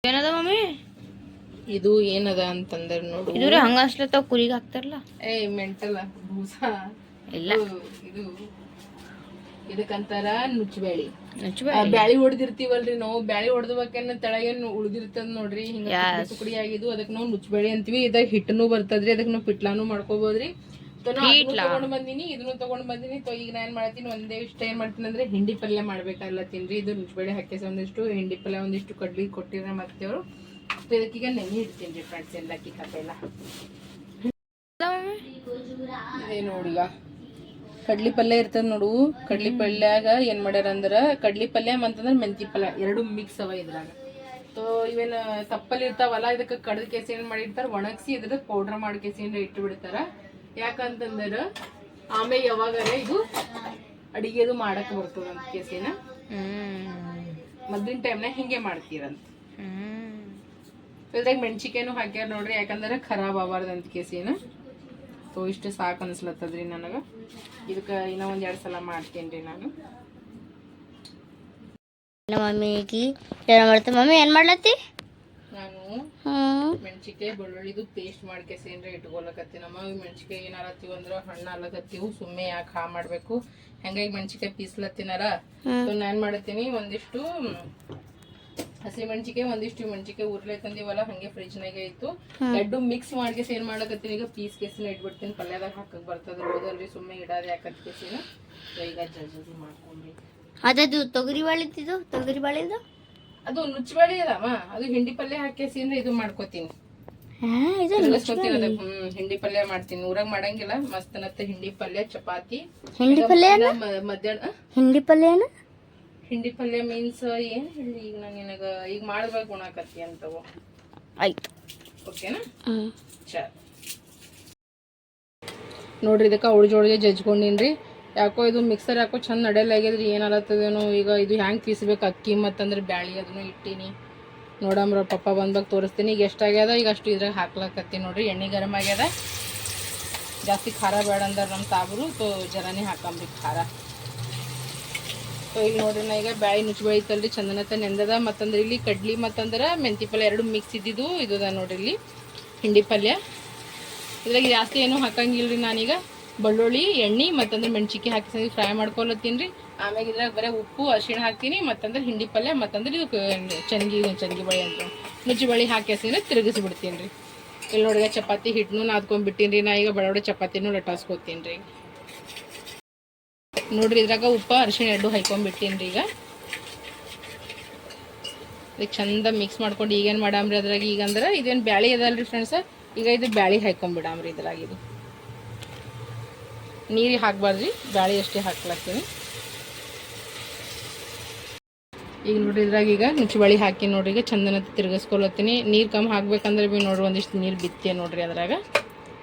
ಏನದ ಮಮ್ಮಿ? ಇದು ಏನದ ಅಂತಂದ್ರೆ ನೋಡು. ಹಂಗ ಅಷ್ಟ ಕುರಿಗ ಹಾಕ್ತಾರಲ್ಲ? ಏ ಮೆಂಟಲ್ ಭೂಸ. ಇಲ್ಲ. ಇದು ಇದು ಇದಕ್ಕಂತಾರ ನುಚ್ಚಬೇಳಿ ಬ್ಯಾಳಿ ಹೊಡೆದಿರ್ತೀವಲ್ರಿ ನಾವು. ಬ್ಯಾಳಿ ಹೊಡೆದಬೇಕನ್ನ ತೆಳಗೇನು ಉಳಿದಿರ್ತದ ನೋಡ್ರಿ. ಹಿಂಗ. ತುಕಡಿ ಆಗಿದ್ದು ಅದಕ್ಕೆ ನಾವು ನುಚ್ಚಬೇಳಿ ಅಂತೀವಿ. ಇದಾಗ ಹಿಟ್ಟನು ಬರ್ತದ್ರಿ. ಅದಕ್ಕೆ ನಾವು ಪಿಟ್ಲಾನು ಮಾಡ್ಕೋಬಹುದ್ರಿ ತಗೊಂಡ್ ಬಂದಿನಿ ಇದನ್ನು ತಗೊಂಡ್ ಬಂದಿನಿ. ಸೊ ಈಗ ನಾ ಏನ್ ಮಾಡ್ತೀನಿ ಒಂದೇ ಇಷ್ಟ ಏನ್ ಮಾಡ್ತೀನಿ ಅಂದ್ರೆ ಹಿಂಡಿ ಪಲ್ಯ ಮಾಡ್ಬೇಕಲ್ಲ ತಿನ್ರಿ. ಇದು ನುಚ್ಚಬೇಳೆ ಹಾಕೇಸ ಒಂದಿಷ್ಟು ಹಿಂಡಿ ಪಲ್ಯ ಒಂದಿಷ್ಟು ಕಡ್ಲಿ ಕೊಟ್ಟಿರ ಮತ್ತೆ ಅವರು ಇದಕ್ಕೀಗ ನೆನೆ ಇಡ್ತೀನಿ ರೀ ಫ್ರೆಂಡ್ಸ್ ಎಲ್ಲ ಇದೇ ನೋಡೀಗ ಕಡ್ಲಿ ಪಲ್ಯ ಇರ್ತದ ನೋಡು. ಕಡ್ಲಿ ಪಲ್ಯಾಗ ಏನ್ ಮಾಡ್ಯಾರ ಅಂದ್ರ ಕಡ್ಲಿ ಪಲ್ಯ ಅಂತಂದ್ರ ಮೆಂತಿ ಪಲ್ಯ ಎರಡು ಮಿಕ್ಸ್ ಅವ ಇದ್ರಾಗ. ಸೊ ಇವೇನ್ ತಪ್ಪಲ್ಲಿ ಇರ್ತಾವಲ್ಲ ಇದಕ್ಕೆ ಕಡದ ಕೇಸಿ ಏನ್ ಮಾಡಿರ್ತಾರ ಒಣಗಿಸಿ ಇದ್ರ ಪೌಡರ್ ಮಾಡಿ ಕೇಸಿ ಇಟ್ಟು ಬಿಡ್ತಾರ ಯಾಕಂತಂದ್ರ ಆಮೇಲೆ ಯಾವಾಗಾರ ಇದು ಅಡಿಗೆದು ಮಾಡಕ್ ಬರ್ತದ ಅಂತ ಕೇಸಿನ. ಮೊದ್ಲಿನ ಟೈಮ್ನಾಗ ಹಿಂಗೆ ಮಾಡ್ತೀರಂತ. ಇದ್ರಾಗ ಮೆಣಸಿಕಾಯಿನೂ ಹಾಕ್ಯಾರ ನೋಡ್ರಿ ಯಾಕಂದ್ರೆ ಖರಾಬ್ ಆಗಬಾರ್ದಂತ ಕೇಸಿನ. ಸೊ ಇಷ್ಟು ಸಾಕು ಅನಿಸ್ಲತ್ತದ್ರಿ ನನಗೆ. ಇದಕ್ಕೆ ಇನ್ನೂ ಒಂದು ಎರಡು ಸಲ ಮಾಡ್ತೀನಿ ರೀ ನಾನು. ನಮ್ಮ ಮಮ್ಮಿಗೆ ಏನು ಮಾಡ್ತೀವಿ ಮಮ್ಮಿ ಏನು ಮಾಡ್ಲತ್ತಿ? ನಾನು ಮೆಣಸಿಕಾಯಿ ಬೆಳ್ಳುಳ್ಳಿದು ಪೇಸ್ಟ್ ಮಾಡ್ಕೆಸೇನ್ರ ಇಟ್ಕೊಳಕತ್ತಿ ನಮ್ಮ ಮೆಣಸಿಕಾಯಿ ಏನಾರತ್ತೀವಿ ಅಂದ್ರೆ ಹಣ್ಣು ಅಲ್ಲಕತ್ತೀವಿ ಸುಮ್ಮನೆ ಯಾಕೆ ಹಾ ಮಾಡಬೇಕು? ಹೆಂಗಾಗಿ ಮೆಣಸಿಕಾಯಿ ಪೀಸ್ಲತ್ತಿನಾರ ಸೊ ನಾನು ಮಾಡ್ತೀನಿ ಒಂದಿಷ್ಟು ಹಸಿ ಮೆಣಸಿಕಾಯಿ ಒಂದಿಷ್ಟು ಮೆಣಸಿಕಾಯಿ ಉರ್ಲೆ ತಂದಿವಲ್ಲ ಹಂಗೆ ಫ್ರಿಜ್ನಾಗೆ ಇತ್ತು ಎರಡು ಮಿಕ್ಸ್ ಮಾಡ್ಕೆಸ್ ಏನ್ ಮಾಡಕತ್ತೀನಿ ಈಗ ಪೀಸ್ ಕೇಸಿನ ಇಟ್ಬಿಡ್ತೀನಿ. ಪಲ್ಯದಾಗ ಹಾಕಕ್ ಬರ್ತದ ಹೋದಲ್ರಿ ಸುಮ್ಮನೆ ಇಡಾದ ಯಾಕತ್ ಕೇಸಿನ ಈಗ ಜಲ್ದಿ ಮಾಡ್ಕೊಂಡ್ರಿ ಅದದು ತೊಗರಿ ಬಾಳಿದ್ದು ತೊಗರಿ ಬಾಳಿದ್ದು ಅದು ನುಚ್ಚಬಾಳಿ ಅದಾವ. ಅದು ಹಿಂಡಿ ಪಲ್ಯ ಹಾಕೇಸಿ ಅಂದ್ರೆ ಇದು ಮಾಡ್ಕೋತೀನಿ. ಅದಕ್ಕೆ. ಹ್ಮ್ ಹಿಂಡಿ ಪಲ್ಯ ಮಾಡ್ತೀನಿ. ಊರಾಗ ಮಾಡಂಗಿಲ್ಲ. ಮಸ್ತ್ ಹಿಂಡಿ ಪಲ್ಯ ಚಪಾತಿ. ಹಿಂಡಿ ಪಲ್ಯ ಮ- ಮಧ್ಯಾಹ್ನ ಹಿಂಡಿ ಪಲ್ಯ ಏನು ಹಿಂಡಿ ಪಲ್ಯ ಮೀನ್ಸ್ ಏನ್ ಹೇಳಿ? ಈಗ ನಾನು ನಿನಗ ಈಗ ಮಾಡ್ಬೇಕು ಉಣಾಕತ್ತಿ ಅಂತವು. ಆಯ್ತು. ಓಕೆನಾ ಚ ನೋಡ್ರಿ ಇದಕ್ಕೆ ಅವಳ ಜೋಳಿಗೆ ಜಜ್ಕೊಂಡಿನ್ರಿ. ಯಾಕೋ ಇದು ಮಿಕ್ಸರ್ ಯಾಕೋ ಚಂದ ನಡೆಯಲಾಗ್ಯದ್ರಿ ಏನಾಗತ್ತದೇನೋ ಈಗ ಇದು ಹ್ಯಾಂಗೆ ಪೀಸ್ಬೇಕು ಅಕ್ಕಿ ಮತ್ತಂದ್ರೆ ಬ್ಯಾಳಿ ಅದನ್ನು ಇಟ್ಟೀನಿ. ನೋಡಮ್ರ ಪಪ್ಪ ಬಂದಾಗ ತೋರಿಸ್ತೀನಿ. ಈಗ ಎಷ್ಟಾಗ್ಯದ? ಈಗ ಅಷ್ಟು ಇದ್ರಾಗ ಹಾಕ್ಲಾಕತ್ತಿ ನೋಡ್ರಿ. ಎಣ್ಣೆ ಗರಮ್ ಆಗ್ಯದ. ಜಾಸ್ತಿ ಖಾರ ಬೇಡ ಅಂದ್ರೆ ನಮ್ಮ ಸಾಬ್ರು. ತೋ ಜರಾನೇ ಹಾಕಂಬ್ರಿ ಖಾರ. ಸೊ, ಈಗ ನೋಡ್ರಿ ನಾ ಈಗ ಬ್ಯಾಳಿ ನುಚ್ಚು ಚಂದನತ್ತ ನೆಂದದ ಮತ್ತಂದ್ರೆ ಇಲ್ಲಿ ಕಡ್ಲಿ ಮತ್ತಂದ್ರೆ ಮೆಂತಿ ಪಲ್ಯ ಎರಡು ಮಿಕ್ಸ್ ಇದ್ದಿದ್ದು. ಇದು ನೋಡ್ರಿ ಇಲ್ಲಿ ಹಿಂಡಿ ಪಲ್ಯ. ಇದ್ರಾಗ ಜಾಸ್ತಿ ಏನು ಹಾಕಂಗಿಲ್ಲರಿ ನಾನೀಗ. ಬೆಳ್ಳುಳ್ಳಿ, ಎಣ್ಣೆ, ಮತ್ತಂದ್ರೆ ಮೆಣಸಿಕಿ ಹಾಕಿ ಫ್ರೈ ಮಾಡ್ಕೊಳತ್ತೀನಿ ರೀ. ಆಮೇಲೆ ಇದ್ರಾಗ ಬರೀ ಉಪ್ಪು, ಅರಿಶಿಣ ಹಾಕ್ತೀನಿ, ಮತ್ತಂದ್ರೆ ಹಿಂಡಿ ಪಲ್ಯ, ಮತ್ತಂದ್ರೆ ಇದು ಚನ್ಗಿ ಚನ್ಗಿ ಬಳಿ ಅಂತ. ನುಚ್ಚಿ ಬಳಿ ಹಾಕಿ ಹಸಿನ ತಿರುಗಿಸಿ ಬಿಡ್ತೀನಿ ರೀ. ಇಲ್ಲಿ ನೋಡಿ ಚಪಾತಿ ಹಿಟ್ಟನ್ನು ನಾದ್ಕೊಂಡ್ಬಿಟ್ಟಿನಿ ರೀ ನಾ, ಈಗ ಬಡಬಡ ಚಪಾತಿನೂ ಲಟಾಸ್ಕೊತೀನಿ ರೀ. ನೋಡ್ರಿ ಇದ್ರಾಗ ಉಪ್ಪು, ಅರಿಶಿಣ ಎರಡು ಹಾಕೊಂಡ್ಬಿಟ್ಟೀನಿ ರೀ ಈಗ. ಇದಕ್ಕೆ ಚಂದ ಮಿಕ್ಸ್ ಮಾಡ್ಕೊಂಡು ಈಗೇನು ಮಾಡಾಮ್ರಿ ಅದ್ರಾಗ ಈಗ ಅಂದ್ರೆ ಇದೇನು ಬ್ಯಾಳಿ ಅದಲ್ರಿ ಫ್ರೆಂಡ್ಸ ಈಗ ಇದು ಬ್ಯಾಳಿ ಹಾಕೊಂಡ್ಬಿಡಾಮ್ರಿ ಇದ್ರಾಗ ಇದು. ನೀರಿಗೆ ಹಾಕ್ಬಾರ್ದ್ರಿ ಬ್ಯಾಳಿ ಅಷ್ಟೇ ಹಾಕ್ಲಾಕ್ತೀನಿ ಈಗ ನೋಡ್ರಿ ಇದ್ರಾಗ ಈಗ ನುಚ್ಚುಬಳಿ ಹಾಕಿ ನೋಡ್ರಿ ಈಗ ಚಂದನ ತಿರ್ಗಿಸ್ಕೊಳತ್ತೀನಿ ನೀರು ಕಮ್ಮಿ ಹಾಕ್ಬೇಕಂದ್ರೆ ಬಿ ನೋಡ್ರಿ ಒಂದಿಷ್ಟು ನೀರು ಬಿತ್ತೆ ನೋಡ್ರಿ ಅದ್ರಾಗ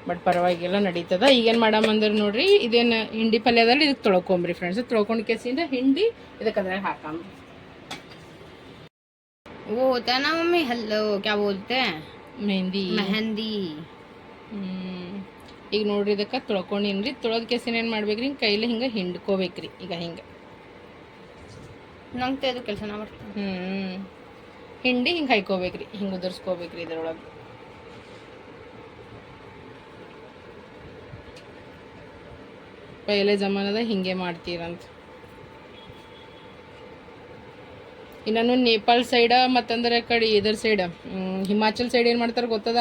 ಬಟ್ ಪರವಾಗಿಲ್ಲ ನಡೀತದ ಈಗೇನು ಮಾಡಮ್ ಅಂದ್ರೆ ನೋಡ್ರಿ ಇದೇನು ಹಿಂಡಿ ಪಲ್ಯದಲ್ಲಿ ಇದಕ್ಕೆ ತೊಳ್ಕೊಂಬ್ರಿ ಫ್ರೆಂಡ್ಸ್ ತೊಳ್ಕೊಂಡು ಕೆಸಿಂದ ಹಿಂಡಿ ಇದಕ್ಕೆ ಅದ್ರಾಗ ಹಾಕಂಬ್ರಿ वो होता है ना मम्मी हेलो क्या बोलते हैं ಮೆಹಂದಿ मेहंदी ಹ್ಮ್. ಈಗ ನೋಡ್ರಿ ಇದಕ್ಕೆ ತೊಳ್ಕೊಂಡಿನ್ರಿ. ತೊಳೆದ ಕೆಸಿನ ಏನು ಮಾಡ್ಬೇಕು ರೀ ಕೈಲಿ ಹಿಂಗೆ ಹಿಂಡ್ಕೋಬೇಕ್ರಿ. ಈಗ ಹಿಂಗೆ. ನಂಗೆ ಅದು ಕೆಲಸ ಮಾಡ್ತೀನಿ. ಹ್ಞೂ ಹಿಂಡಿ ಹಿಂಗೆ ಹಾಯ್ಕೋಬೇಕ್ರಿ. ಹಿಂಗೆ ಉದುರ್ಸ್ಕೋಬೇಕ್ರಿ ಇದರೊಳಗೆ. ಪೈಲೆ ಜಮಾನದ ಹಿಂಗೆ ಮಾಡ್ತೀರಂತ. ಇನ್ನೂ ನೇಪಾಳ ಸೈಡ ಮತ್ತಂದ್ರೆ ಕಡೆ ಇದರ್ ಸೈಡ್. ಹಿಮಾಚಲ್ ಸೈಡ್ ಏನ್ ಮಾಡ್ತಾರ ಗೊತ್ತದ?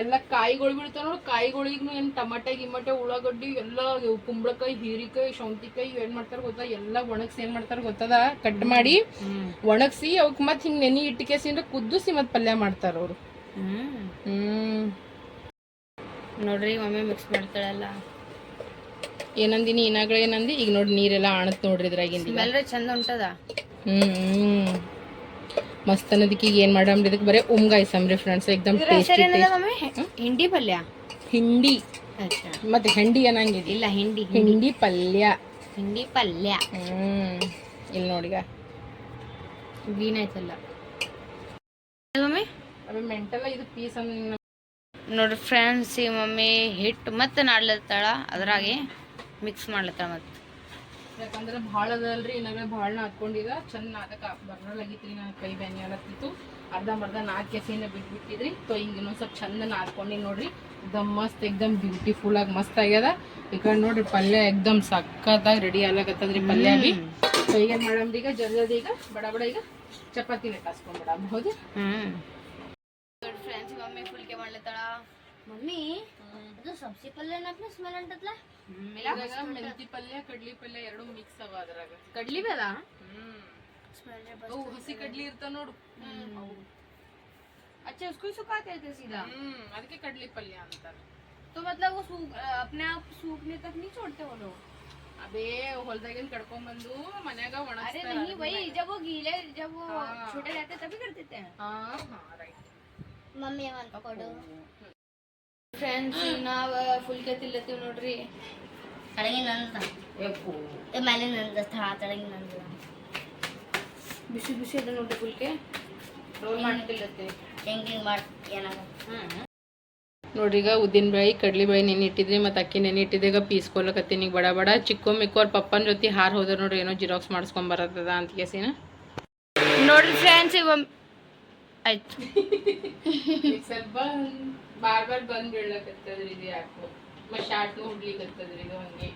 ಎಲ್ಲ ಕಾಯಿಗಳು ಬಿಡ್ತಾರ ನೋಡಿ ಕಾಯಿಗಳಿಗೂ ಏನ್ ಟಮಾಟೆ ಗಿಮಟೆ ಉಳ್ಳಾಗಡ್ಡಿ ಎಲ್ಲ ಕುಂಬಳಕಾಯಿ ಹೀರಿಕಾಯಿ ಶೌಂತಿಕಾಯಿ ಏನ್ ಮಾಡ್ತಾರ ಗೊತ್ತಾ? ಎಲ್ಲ ಒಣಗ್ಸಿ ಏನ್ ಮಾಡ್ತಾರ ಗೊತ್ತದ? ಕಟ್ ಮಾಡಿ ಒಣಗ್ಸಿ ಅವಕ್ ಮತ್ ಹಿಂಗ್ ನೆನಿ ಹಿಟ್ಟಿಗೆಸಿ ಅಂದ್ರೆ ಕುದ್ದುಸಿ ಮತ್ ಪಲ್ಯ ಮಾಡ್ತಾರ ಅವ್ರು. ಹ್ಮ್. ನೋಡ್ರಿ ಒಮ್ಮೆ ಮಿಕ್ಸ್ ಮಾಡ್ತಾಳಲ್ಲ. ಏನಂದಿನಿ ಏನಾಗಳ ಏನಂದಿ? ಈಗ ನೋಡಿ ನೀರೆಲ್ಲ ಆಣತ್ ನೋಡ್ರಿ ಇದ್ರಾಗಿಂದ ಚಂದ ಉಂಟದ? ಹ್ಮ್ ಮಸ್ತ್ ಅನ್ನೋದಕ್ಕೆ ಈಗ ಏನ್ ಮಾಡಮ್ರಿ ಇದಕ್ಕೆ ಬರೀ ಉಮ್ಗಾಯ್ಸಮ್ರಿ ಫ್ರೆಂಡ್ಸ್ ಎಕ್ದಮ್ ಟೇಸ್ಟಿ ಹಿಂಡಿ ಪಲ್ಯ? ಹಿಂಡಿ. ಮತ್ತೆ ಹೆಂಡಿ ಅನ್ನಂಗಿದೆ ಇಲ್ಲ ಹಿಂಡಿ ಹಿಂಡಿ. ಪಲ್ಯ. ಹಿಂಡಿ ಪಲ್ಯ. ಹ್ಮ್. ಇಲ್ಲಿ ನೋಡಿಗ ಗ್ರೀನ್ ಆಯ್ತಲ್ಲ. ಮೆಂಟಲ್ಲ ಇದು ಪೀಸ್ ಅನ್ನ ನೋಡ್ರಿ ಫ್ರೆಂಡ್ಸ್ ಈ ಮಮ್ಮಿ ಹಿಟ್ಟು ಮತ್ತೆ ನಾಡ್ಲತ್ತಾಳ. ಅದ್ರಾಗೆ ಮಿಕ್ಸ್ ಮಾಡ್ಲತ್ತಾಳ ಮತ್ತೆ. ಯಾಕಂದ್ರೆ ಭಾಳ ಅದಲ್ರಿ ಇನ್ನಾಗ ಭಾಳ ಹಾಕೊಂಡಿದ. ಚಂದ ನಾದಕ ರೀ ನನ್ನ ಕೈ ಬ್ಯಾನಿ ಆಗತ್ತಿತ್ತು ಅರ್ಧ ಮರ್ಧ ನಾಲ್ಕು ಕೆಸಿನ ಬಿಟ್ಬಿಟ್ಟಿದ್ರಿ. ತೊ ಹಿಂಗೆ ಇನ್ನೊಂದು ಸ್ವಲ್ಪ ಚಂದ ನಾದ್ಕೊಂಡಿ ನೋಡ್ರಿ. ಎಕ್ದಮ್ ಮಸ್ತ್ ಎಕ್ದಮ್ ಬ್ಯೂಟಿಫುಲ್ ಆಗಿ ಮಸ್ತ್ ಆಗ್ಯದ. ಈ ಕಡೆ ನೋಡ್ರಿ ಪಲ್ಯ ಎಕ್ದಮ್ ಸಕ್ಕತ್ತಾಗಿ ರೆಡಿ ಆಗ್ಲಕತ್ತದ್ರಿ ಪಲ್ಯ ಬಿ. ಸೊ ಈಗ ಮಾಡಮ್ರಿ ಈಗ ಜಲ್ದಿ ಜಲ್ದಿ ಈಗ ಬಡ ಬಡ ಈಗ ಚಪಾತಿನ ಕಾಸ್ಕೊಂಡ್ಬಿಡಮ್ ಹೌದು? ಹ್ಮ್. ಫ್ರೆಂಡ್ಸ್ ಮಮ್ಮಿ ಫುಲ್ಕೆ ಮಾಡ್ಲತ್ತಾಳ? ಮಮ್ಮಿ ಅದು ಸಬ್ಸಿ ಪಲ್ಯ ಏನಪ್ಪ ಸ್ಮೆಲ್ ಅಂಟತ್ಲ ಇದ್ರಾಗ ಮೆಂತಿ ಪಲ್ಯ ಕಡ್ಲಿ ಪಲ್ಯ ಎರಡು ಮಿಕ್ಸ್ ಅವ ಅದ್ರಾಗ ಕಡ್ಲಿ ಬೇಡ ಹ್ಮ್ ಸ್ಮೆಲ್ ಅವು ಹಸಿ ಕಡ್ಲಿ ಇರ್ತಾವ ನೋಡು ಅವು अच्छा उसको ही सुखाते थे सीधा ಹ್ಮ್ ಅದಕ್ಕೆ ಕಡ್ಲಿ ಪಲ್ಯ ಅಂತಾರೆ तो मतलब वो सूख अपने आप सूखने तक नहीं छोड़ते वो लोग ಅದೇ ಹೊಲ್ದಾಗಿಂದ ಕಡ್ಕೊಂಡ್ ಬಂದು ಮನ್ಯಾಗ अरे ಒಣಗಿಸ್ತಾರ नहीं वही जब वो गीले जब वो हाँ। छोटे रहते तभी कर देते हैं ಹಾ ಹಾ ರೈಟ್ ಮಮ್ಮಿ ಒಂದು ಕೊಡು ಫ್ರೆಂಡ್ಸ್ ನಾವು ಫುಲ್ಕೆ ತಿಲ್ಲತ್ತೀವಿ ನೋಡ್ರಿ. ತಳಗಿ ನಂದ. ಮೇಲೆ ನಂದ. ಹಾ ತಳಗಿ ನಂದ. ಬಿಸಿ ಬಿಸಿ ಅದ ನೋಡ್ರಿ ಫುಲ್ಕೆ ರೋಲ್ ಮಾಡಿ ತಿಲ್ಲತ್ತೀವಿ ಹಿಂಗ್ ಹಿಂಗ್ ಮಾಡಿ ಏನಾಗ ನೋಡ್ರಿ ಈಗ ಉದ್ದಿನ ಬೇಳೆ ಕಡ್ಲಿ ಬೇಳೆ ನೆನೆ ಇಟ್ಟಿದ್ರಿ ಮತ್ತು ಅಕ್ಕಿ ನೆನೆ ಇಟ್ಟಿದ್ದೆ ಈಗ ಪೀಸ್ಕೊಳಕತ್ತೀನಿ ಈಗ ಬಡ ಬಡ. ಚಿಕ್ಕು ಮಿಕ್ಕು ಅವ್ರ ಪಪ್ಪನ ಜೊತೆ ಹಾರ್ ಹೋದ್ರ ನೋಡ್ರಿ ಏನೋ ಜಿರಾಕ್ಸ್ ಮಾಡಿಸ್ಕೊಂಡ್ ಬರತ್ತದ ಅಂತ ಕೇಸಿನ. ನೋಡ್ರಿ ಫ್ರೆಂಡ್ಸ್ ಇವ ಆಯ್ತು ಸ್ವಲ್ಪ ಬಾರ್ ಬಾರ್ ಬಂದ್ ಬೀಳ್ಲಕತ್ತದ್ರಿ ಇದು ಯಾಕೋ ಮತ್ತೆ ಶಾರ್ಟ್ನು ಹುಡ್ಲಿಕತ್ತದ್ರಿ ಇದು ಹಂಗೆ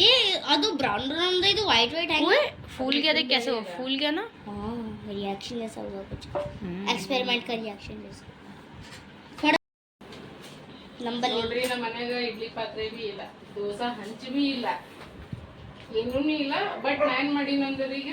ಏ ಅದು ಬ್ರೌನ್ ಬ್ರೌನ್ ಇದು ವೈಟ್ ವೈಟ್ ಹೆಂಗ್ फूल गया देख कैसे वो फूल गया ना हाँ रिएक्शन जैसा हुआ कुछ एक्सपेरिमेंट का रिएक्शन जैसा थोड़ा नंबर ले ನೋಡ್ರಿ ನಮ್ಮ ಮನ್ಯಾಗ ಇಡ್ಲಿ ಪಾತ್ರೆ ಬಿ ಇಲ್ಲ ದೋಸಾ ಹಂಚ್ ಬಿ ಇಲ್ಲ ಏನೂ ಇಲ್ಲ ಬಟ್ ನಾ ಏನ್ ಮಾಡೀನಿ ಅಂದ್ರೆ ಈಗ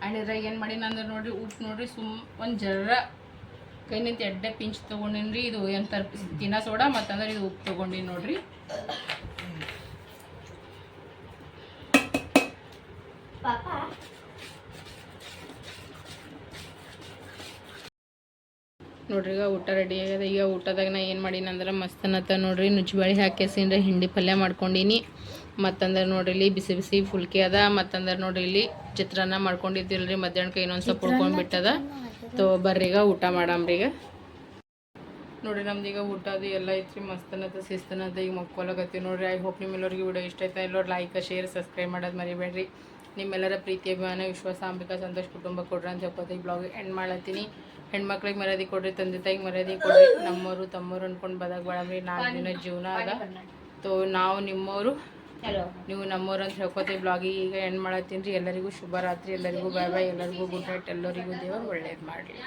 ಆ್ಯಂಡ್ ಇದ್ರಾಗ ಏನು ಮಾಡೀನಿ ಅಂದ್ರೆ ನೋಡ್ರಿ ಉಪ್ಪು ನೋಡ್ರಿ, ಸುಮ್ ಒಂದು ಜರ ಕೈ ನಿಂತ ಎಡ್ಡೆ ಪಿಂಚ್ ತೊಗೊಂಡಿನ್ರಿ, ಇದು ಏನು ತರ್ ತಿನ್ನ ಸೋಡ, ಮತ್ತಂದ್ರೆ ಇದು ಉಪ್ಪು ತೊಗೊಂಡಿನಿ ನೋಡ್ರಿ. पापा ನೋಡ್ರಿ ಈಗ ಊಟ ರೆಡಿ ಆಗ್ಯದ. ಈಗ ಊಟದಾಗ ನಾ ಏನು ಮಾಡೀನಿ ಅಂದ್ರೆ ಮಸ್ತ್ ಅನ್ನತ್ತ ನೋಡ್ರಿ ನುಚ್ಚಿಬೇಳೆ ಹಾಕ್ಯಸಿಂದ್ರೆ ಹಿಂಡಿ ಪಲ್ಯ ಮಾಡ್ಕೊಂಡೀನಿ. ಮತ್ತಂದ್ರೆ ನೋಡ್ರಿ ಇಲ್ಲಿ ಬಿಸಿ ಬಿಸಿ ಫುಲ್ಕೆ ಅದ. ಮತ್ತಂದ್ರೆ ನೋಡ್ರಿ ಇಲ್ಲಿ ಚಿತ್ರಾನ್ನ ಮಾಡ್ಕೊಂಡಿದ್ದಿಲ್ರಿ. ಮಧ್ಯಾಹ್ನಕ್ಕೆ ಇನ್ನೊಂದು ಸ್ವಲ್ಪ ಉಳ್ಕೊಂಡ್ಬಿಟ್ಟದ ತೋ ಬರ್ರಿ ಈಗ ಊಟ ಮಾಡಾಮ್ರಿ ಈಗ. ನೋಡ್ರಿ ನಮ್ದು ಈಗ ಊಟ ಅದು ಎಲ್ಲ ಐತ್ರಿ. ಮಸ್ತ್ ಅನ್ನತ್ತ ಶಿಸ್ತ್ ಅನ್ನತ್ತ ಈಗ ಮಕ್ಕೊಲಾಗತ್ತೀವಿ ನೋಡ್ರಿ. ಐ ಹೋಪ್ ನಿಮ್ಮೆಲ್ಲರಿಗೆ ವಿಡಿಯೋ ಇಷ್ಟ ಆಯ್ತಾ? ಎಲ್ಲರೂ ಲೈಕ್ ಶೇರ್ ಸಬ್ಸ್ಕ್ರೈಬ್ ಮಾಡೋದು ಮರಿಬೇಡ್ರಿ. ನಿಮ್ಮೆಲ್ಲರ ಪ್ರೀತಿ ಅಭಿಮಾನ ವಿಶ್ವಾಸ ಅಂಬಿಕಾ ಸಂತೋಷ್ ಕುಟುಂಬ ಕೊಡ್ರಿ ಅಂತ ಈ ಬ್ಲಾಗ್ ಎಂಡ್ ಮಾಡತ್ತೀನಿ ಹೆಣ್ಮಕ್ಳಿಗೆ ಮರ್ಯಾದೆ ಕೊಡ್ರಿ ತಂದೆ ತಾಯಿಗೆ ಮರ್ಯಾದೆ ಕೊಡ್ರಿ. ನಮ್ಮವರು ತಮ್ಮವರು ಅನ್ಕೊಂಡು ಬದಾಗ ಬೇಡಮ್ರಿ ನಾಲ್ಕು ದಿನ ಜೀವನ ಅದ. ತೋ ನಾವು ನಿಮ್ಮವರು ನೀವು ನಮ್ಮವ್ರು ಅಂತ ಹೇಳ್ಕೊತೀವಿ. ಈ ಬ್ಲಾಗಿಗೆ ಈಗ ಎಂಡ್ ಮಾಡತ್ತೀನಿ ರೀ. ಎಲ್ಲರಿಗೂ ಶುಭರಾತ್ರಿ ಎಲ್ಲರಿಗೂ ಬಾಯ್ ಬಾಯ್. ಎಲ್ಲರಿಗೂ ಗುಡ್ ನೈಟ್ ಎಲ್ಲರಿಗೂ ದೇವರು ಒಳ್ಳೇದು ಮಾಡಲಿ.